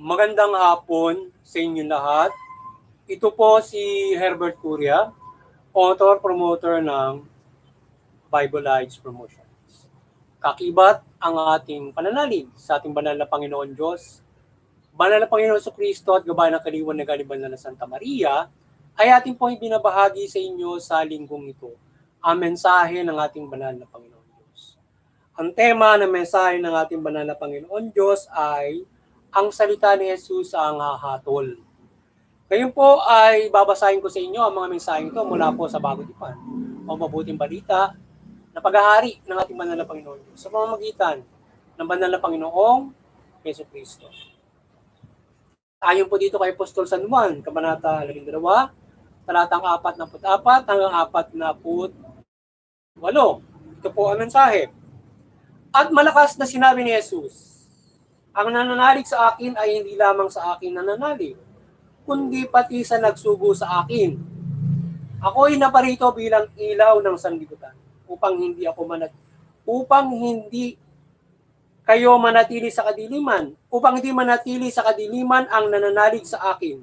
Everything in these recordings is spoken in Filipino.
Magandang hapon sa inyo lahat. Ito po si Herbert Curia, author, promoter ng Bible Lives Promotions. Kakibat ang ating pananalig sa ating banal na Panginoon Diyos. Banal na Panginoon sa Kristo at gabay ng kaliwan na galiban na Santa Maria ay ating pong ibinabahagi sa inyo sa linggong ito ang mensahe ng ating banal na Panginoon Diyos. Ang tema ng mensahe ng ating banal na Panginoon Diyos ay ang salita ni Jesus ang hahatol. Ngayon po ay babasahin ko sa inyo ang mga mensaheng ito mula po sa Bagong Tipan o mabuting balita na paghahari ng ating banal na Panginoon sa pamamagitan ng banal na Panginoong Yeso Kristo. Ayon po dito kay Apostol San Juan, Kabanata 12, talatang 44 hanggang 48. Ito po ang mensahe. At malakas na sinabi ni Jesus, ang nananalig sa akin ay hindi lamang sa akin nananalig, kundi pati sa nagsugo sa akin. Ako'y naparito bilang ilaw ng sanlibutan upang hindi ako manat upang hindi kayo manatili sa kadiliman, upang hindi manatili sa kadiliman ang nananalig sa akin.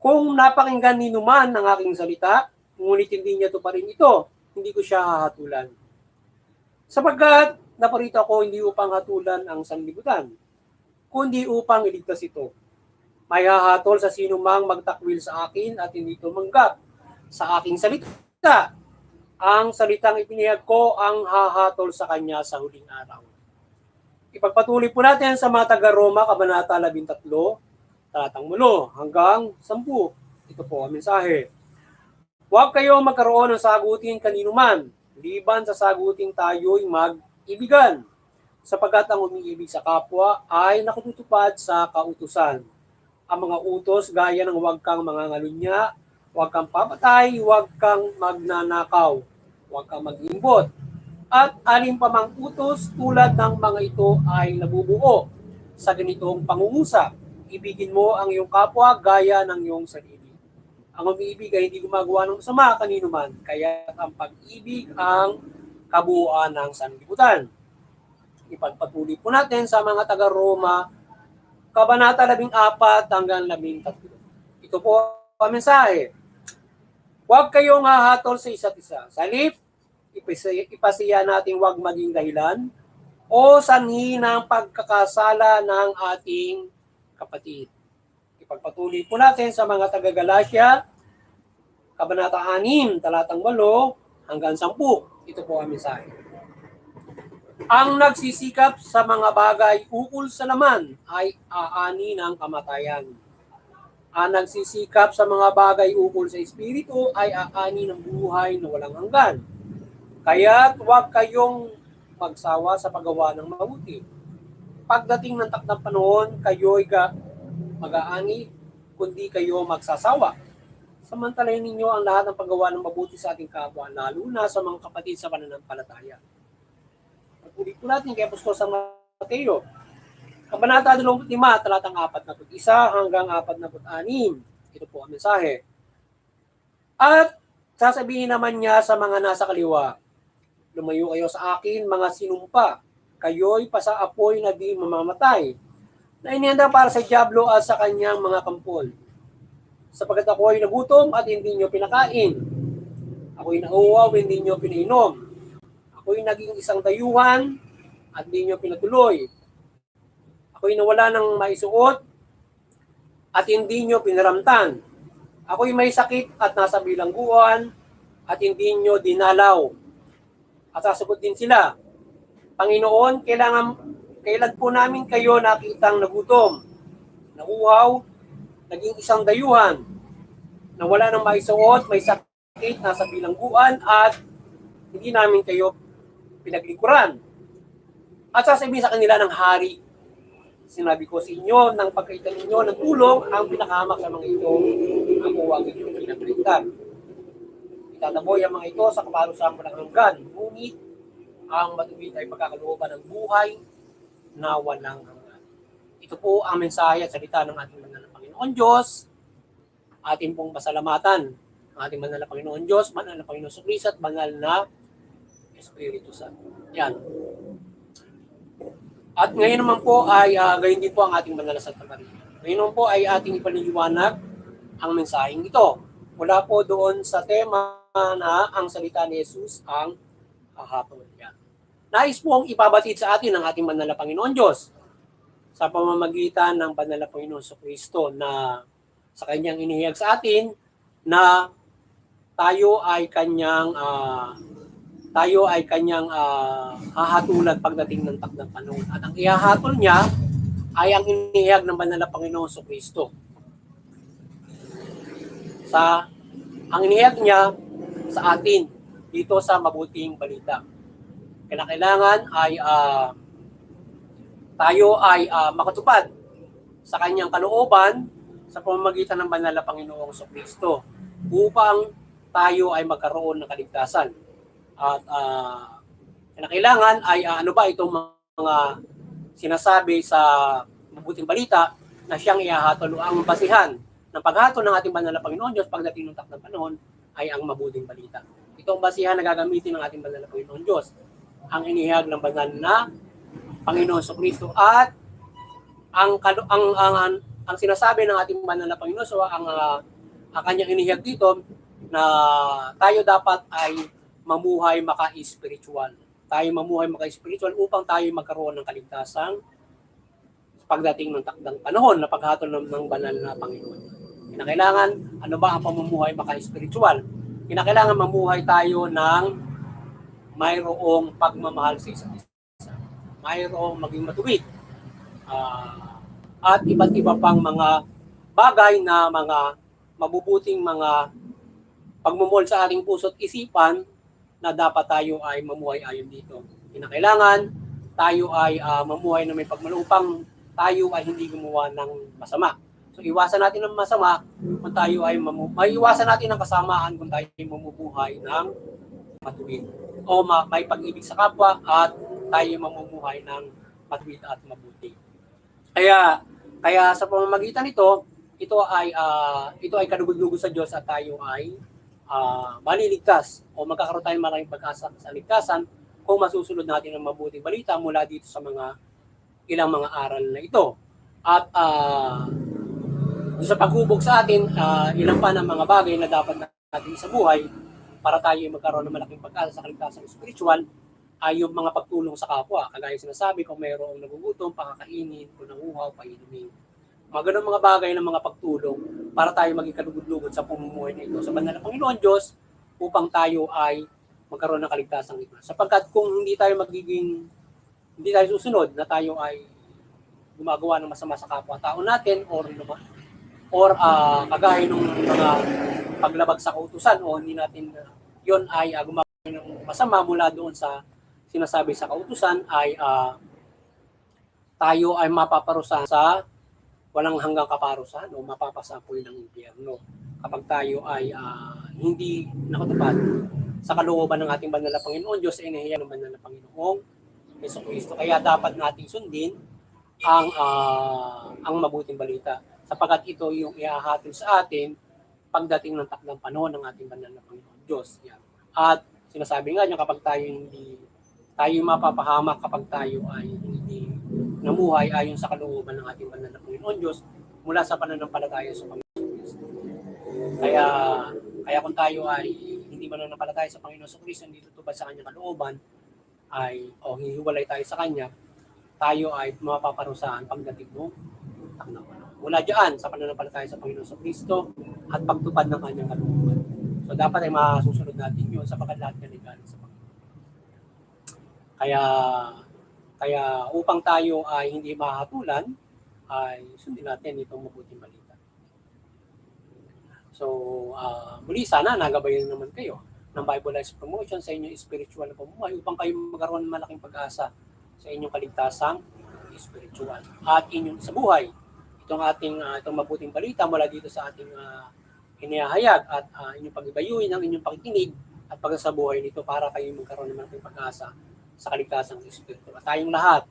Kung napakinggan ni Numan ang aking salita, ngunit hindi niya to pa rin ito, hindi ko siya hahatulan. Sapagkat naparito ako hindi upang hatulan ang sanlibutan, kundi upang iligtas ito. May hahatol sa sino mang magtakwil sa akin at hindi tumanggap sa aking salita. Ang salitang ipinihag ko ang hahatol sa kanya sa huling araw. Ipagpatuloy po natin sa mga taga-Roma, Kabanata 13, talatang mulo hanggang 10. Ito po ang mensahe. Huwag kayo magkaroon ng sagutin kanino man, liban sa saguting tayo'y mag-ibigan, sapagkat ang umiibig sa kapwa ay nakututupad sa kautusan. Ang mga utos gaya ng huwag kang mangangalunya, huwag kang papatay, huwag kang magnanakaw, huwag kang mag-imbot, at alin pa mang utos tulad ng mga ito ay nabubuo sa ganitong pangungusap. Ibigin mo ang iyong kapwa gaya ng iyong sarili. Ang umiibig ay hindi gumagawa ng masama kanino man, kaya ang pag-ibig ang kabuuan ng sanlibutan. Ipagpatuloy po natin sa mga taga-Roma, Kabanata 14 hanggang 13. Ito po ang mensahe. Huwag kayong hahatol sa isa't isa. Sa ipasiya natin huwag maging dahilan o sanhi ng pagkakasala ng ating kapatid. Ipagpatuloy po natin sa mga taga-Galacia, Kabanata 6, talatang 8 hanggang 10. Ito po ang mensahe. Ang nagsisikap sa mga bagay ukol sa laman ay aani ng kamatayan. Ang nagsisikap sa mga bagay ukol sa espiritu ay aani ng buhay na walang hanggan. Kaya huwag kayong magsawa sa paggawa ng mabuti. Pagdating ng takdang panahon, kayo'y ga, mag-aani, kundi kayo magsasawa. Samantalahin ninyo ang lahat ng paggawa ng mabuti sa ating kapwa, lalo na sa mga kapatid sa pananampalataya. Pagpulit po natin kay Apostol San Mateo. Kabanata 25, talatang 41 hanggang 46. Ito po ang mensahe. At sasabihin naman niya sa mga nasa kaliwa, Lumayo kayo sa akin, mga sinumpa. Kayo'y pasaapoy na di mamamatay. Na inihanda para sa Diablo at sa kanyang mga kampol. Sapagkat ako ay nagutom at hindi nyo pinakain. Ako'y nauwaw, hindi nyo pinainom. Ako'y naging isang dayuhan at hindi nyo pinatuloy. Ako'y nawala ng maisuot at hindi nyo pinaramtan. Ako'y may sakit at nasa bilangguan at hindi nyo dinalaw. At sasagot din sila, Panginoon, kailangan, kailan po namin kayo nakitang nagutom, nauhaw, naging isang dayuhan, na wala ng maisuot, may sakit, nasa bilangguan, at hindi namin kayo pinaglikuran. At sasabihin sa kanila ng hari, sinabi ko sa inyo, ng pagkaitan ninyo ng tulong, ang pinakahamak sa mga ito, ang huwag inyong pinagalitan. Itataboy ang mga ito sa kaparusahan walang hanggan. Ngunit ang matuwid ay pagkakalooban ng buhay na walang hanggan. Ito po ang mensahe at salita ng ating Panginoon Diyos. Ating pong pasalamatan ang ating banal na Panginoon Diyos, banal na Panginoon Sukris at banal na Espiritu Santo. Yan. At ngayon naman po ay uh, gayon din po ang ating banal na Santa Maria. Ngayon po ay ating ipaliliwanag ang mensaheng ito. Mula po doon sa tema na ang salita ni Jesus ang hahatol niya. Nais pong ipabatid sa atin ng ating banal na Panginoon Diyos sa pamamagitan ng banal na Panginoon sa Kristo na sa kanyang inihiyag sa atin na tayo ay kanyang uh, tayo ay kanyang uh, hahatulan pagdating ng takdang panahon. At ang ihahatol niya ay ang inihiyag ng banal na Panginoon sa Kristo. Sa ang inihiyag niya sa atin dito sa mabuting balita. Kailangan ay uh, tayo ay uh, makatupad sa kanyang kalooban sa pamamagitan ng banal na Panginoong Kristo upang tayo ay magkaroon ng kaligtasan. At uh, kailangan ay uh, ano ba itong mga sinasabi sa mabuting balita na siyang ihahatol ang basihan ng paghatol ng ating banal na Panginoon Diyos pagdating ng takdang panahon ay ang mabuting balita. Ito ang basihan na gagamitin ng ating banal na Panginoon Diyos. Ang inihag ng banal na Panginoon sa Kristo at ang, ang, ang, ang, ang sinasabi ng ating banal na Panginoon so ang, uh, ang kanyang inihag dito na tayo dapat ay mamuhay maka-spiritual. Tayo mamuhay maka-spiritual upang tayo magkaroon ng kaligtasan pagdating ng takdang panahon na paghatol ng, ng banal na Panginoon. Kinakailangan, ano ba ang pamumuhay maka-spiritual? Kinakailangan mamuhay tayo ng mayroong pagmamahal sa isa't isa. Mayroong maging matuwid. Uh, at iba't iba pang mga bagay na mga mabubuting mga pagmumol sa ating puso't isipan na dapat tayo ay mamuhay ayon dito. Kinakailangan tayo ay uh, mamuhay na may pagmalupang tayo ay hindi gumawa ng masama. So iwasan natin ng masama kung tayo ay mamu- maiwasan natin ang kasamaan kung tayo ay mamumuhay ng matuwid o ma- may pag-ibig sa kapwa at tayo mamumuhay ng matuwid at mabuti. Kaya kaya sa pamamagitan nito, ito ay uh, ito ay kadugod-dugod sa Diyos at tayo ay uh, maliligtas o magkakaroon tayo maraming pag-asa sa ligtasan kung masusunod natin ang mabuting balita mula dito sa mga ilang mga aral na ito. At uh, sa paghubog sa atin, uh, ilang pa ng mga bagay na dapat natin sa buhay para tayo magkaroon ng malaking pag-asa sa kaligtasan spiritual ay yung mga pagtulong sa kapwa. Kagaya sinasabi, kung mayroong nagugutom, pakakainin, kung nanguhaw, painumin mga ganun mga bagay ng mga pagtulong para tayo maging kalugod-lugod sa pamumuhay na ito sa banal na Panginoon Diyos upang tayo ay magkaroon ng kaligtasan ito. Sapagkat kung hindi tayo magiging, hindi tayo susunod na tayo ay gumagawa ng masama sa kapwa-tao natin or or uh, kagaya ng mga paglabag sa kautusan o hindi natin uh, yon ay uh, gumagawa ng masama mula doon sa sinasabi sa kautusan ay uh, tayo ay mapaparusahan sa walang hanggang kaparusahan o mapapasapoy ng impyerno kapag tayo ay uh, hindi nakatupad sa kalooban ng ating banal na Panginoon Diyos ay inahiya ng banal na Panginoong Yeso Kristo. Kaya dapat nating sundin ang uh, ang mabuting balita sapagkat ito yung iahatid sa atin pagdating ng takdang panahon ng ating banal na Panginoon Diyos. Yan. At sinasabi nga niya kapag tayo hindi tayo mapapahamak kapag tayo ay hindi namuhay ayon sa kalooban ng ating banal na Panginoon Diyos mula sa pananampalataya sa Panginoon Diyos. Kaya, kaya kung tayo ay hindi mananampalataya sa Panginoon sa Kristo, hindi tutupad sa kanyang kalooban, ay, o hihiwalay tayo sa kanya, tayo ay mapaparusahan pagdating takdang panahon. Mula diyan sa pananampalataya sa Panginoon sa Kristo at pagtupad ng kanyang kalooban. So dapat ay masusunod natin yun sapagkat lahat yan ay galing sa Panginoon. Kaya kaya upang tayo ay hindi mahatulan, ay sundin natin itong mabuting balita. So, uh, muli sana nagabayan naman kayo ng Bible Life Promotion sa inyong spiritual na pamumuhay upang kayo magkaroon ng malaking pag-asa sa inyong kaligtasang spiritual at inyong sa buhay. Itong ating uh, itong mabuting balita mula dito sa ating uh, hinihayag at uh, inyong pag-ibayuin ang inyong pakikinig at pagsasabuhay nito para kayo magkaroon ng malaking pag-asa sa kaligtasan ng Espiritu. At tayong lahat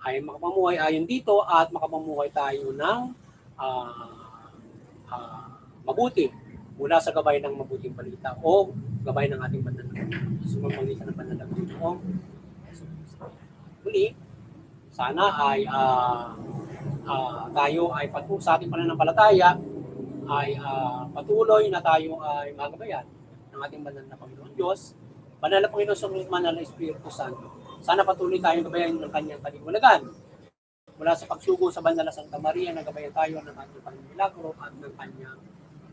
ay makapamuhay ayon dito at makapamuhay tayo ng uh, uh, mabuti mula sa gabay ng mabuting balita o gabay ng ating banal na Sumamalitan ng na Panginoong Muli, sana ay ah, ah, tayo ay patu sa ating pananampalataya ay ah, patuloy na tayo ay magabayan ng ating banal na Panginoon Diyos, banal na Panginoon sa banal na Espiritu Santo. Sana patuloy tayong gabayan ng kanyang kaliwanagan. Mula sa pagsugo sa banal na Santa Maria, nagabayan tayo ng kanyang Panginoon Milagro at ng kanyang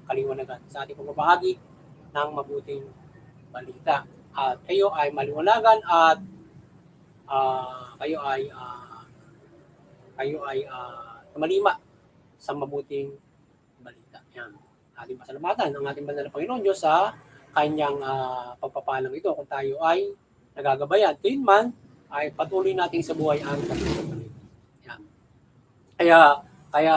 kaliwanagan sa ating pagbabahagi ng mabuting balita. At kayo ay maliwanagan at ah, kayo ay ah, kayo ay ah, tumalima sa mabuting balita. Yan. Ating pasalamatan ang ating banal na Panginoon Diyos sa kanyang ah, pagpapalang ito kung tayo ay nagagabayan. Kaya man ay patuloy nating sa buhay ang. Yan. Kaya kaya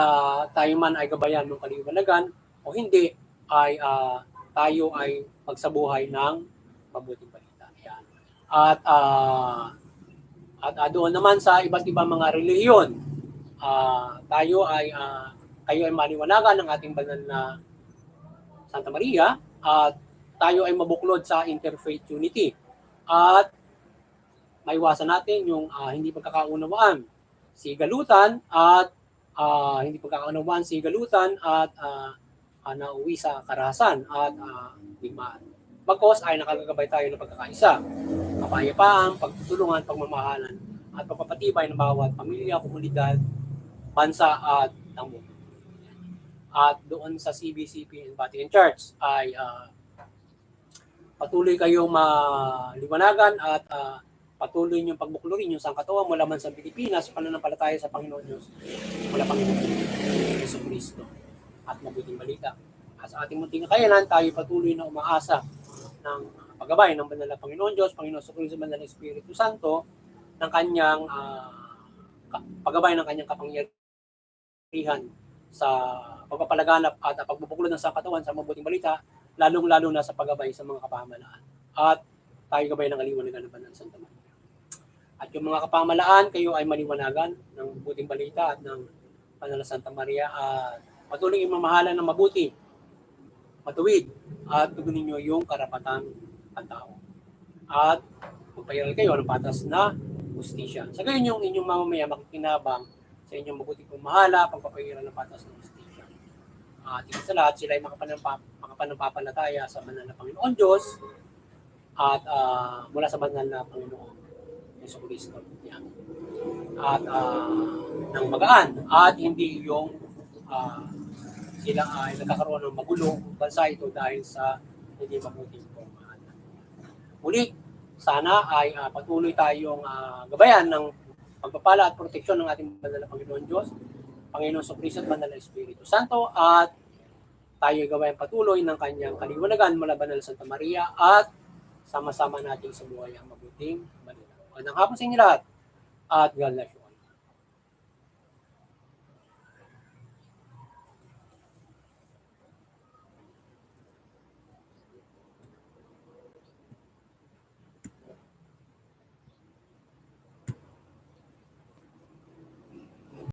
tayo man ay gabayan ng kaliwanagan o hindi ay ah, tayo ay magsabuhay ng mabuting balita. Yan. At ah, at ah, doon naman sa iba't ibang mga relihiyon, ah, tayo ay ah, kayo ay maliwanagan ng ating banal na Santa Maria at tayo ay mabuklod sa interfaith unity. At maiwasan natin yung ah, hindi pagkakaunawaan, sigalutan at ah, hindi pagkakaunawaan, sigalutan at ah, ah, nauwi sa karahasan at uh, digmaan. Bagkos ay nakagagabay tayo ng pagkakaisa, kapayapaan, pagtutulungan, pagmamahalan, at pagpapatibay ng bawat pamilya, komunidad, bansa at ng mundo. At doon sa CBCP and Vatican Church ay ah, patuloy kayong maliwanagan at ah, patuloy niyong pagbuklurin yung sangkatuwa mula man sa Pilipinas, pananampalataya sa Panginoon Diyos, mula Panginoon Yeso Kristo at mabuting balita. At sa ating munting kakayanan, tayo patuloy na umaasa ng paggabay ng banal na Panginoon Diyos, Panginoon sa Kristo, banal na Espiritu Santo, ng kanyang ka- paggabay ng kanyang kapangyarihan sa pagpapalaganap at pagbubuklod ng sangkatuan sa mabuting balita, lalong-lalo na sa paggabay sa mga kapamalaan. At tayo gabay ng kaliwanagan ng banal na Santa Maria. At yung mga kapamalaan, kayo ay maliwanagan ng mabuting balita at ng banal na Santa Maria at patuloy yung mamahalan ng mabuti, matuwid, at tugunin nyo yung karapatan ng tao. At magpayaral kayo ng patas na justisya. Sa gayon yung inyong mamamaya makikinabang sa inyong mabuting pamahala, pagpapayaral ng patas na justisya. At uh, sa lahat, sila ay makapanampa, makapanampapalataya sa banal na Panginoon Diyos at ah, mula sa banal na Panginoon Yeso Kristo. Yan. At ah, ng magaan at hindi yung ah, sila ay nagkakaroon ng magulong bansa ito dahil sa hindi mabuting pamahalaan. Muli, sana ay ah, patuloy tayong ah, gabayan ng pagpapala at proteksyon ng ating banal na Panginoon Diyos, Panginoon sa Kristo at banal na Espiritu Santo at tayo ay gawain patuloy ng kanyang kaliwanagan mula banal na Santa Maria at sama-sama nating sa buhay ang mabuting balita. Magandang hapon sa inyo lahat at God bless you.